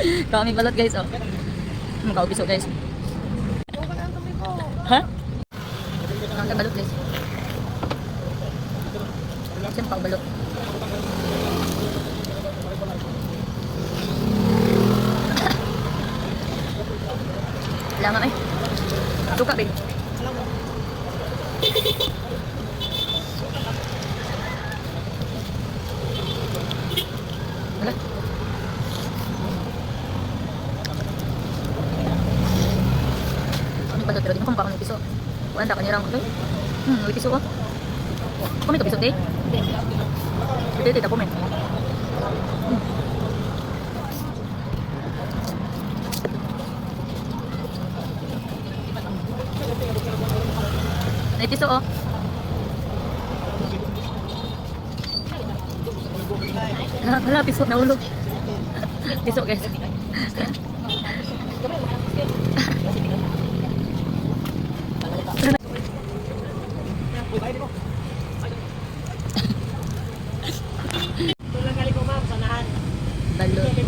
Kami balot guys, oh. Makaubiso guys. Ha? Kami balot guys. Siyempre makaubalot. Wala nga eh. Suka, babe. Pa pero di mo kung parang may piso. Wala ka nirang okay? Hmm, may piso oh. Kumi ka piso, ito, ito, kumi. Hmm. May piso oh. Hala, piso, nahulog. piso, guys. Balot.